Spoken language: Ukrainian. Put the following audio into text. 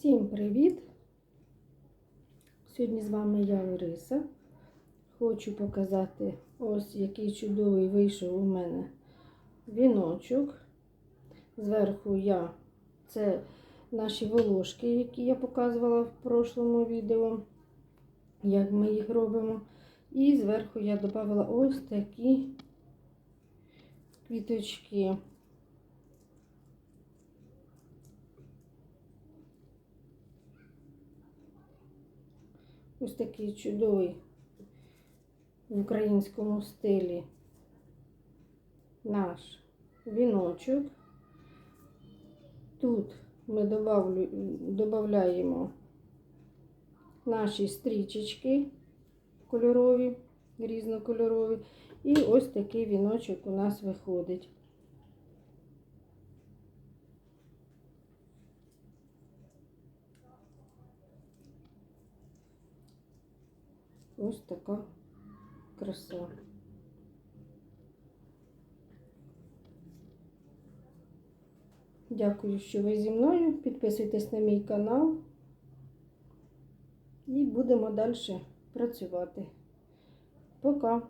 Всім привіт! Сьогодні з вами я Лариса. Хочу показати ось який чудовий вийшов у мене віночок. Зверху я це наші волошки, які я показувала в прошлому відео, як ми їх робимо. І зверху я додала ось такі квіточки. Ось такий чудовий в українському стилі наш віночок. Тут ми додаємо наші стрічечки кольорові, різнокольорові. І ось такий віночок у нас виходить. Ось така краса. Дякую, що ви зі мною. Підписуйтесь на мій канал і будемо далі працювати. Пока!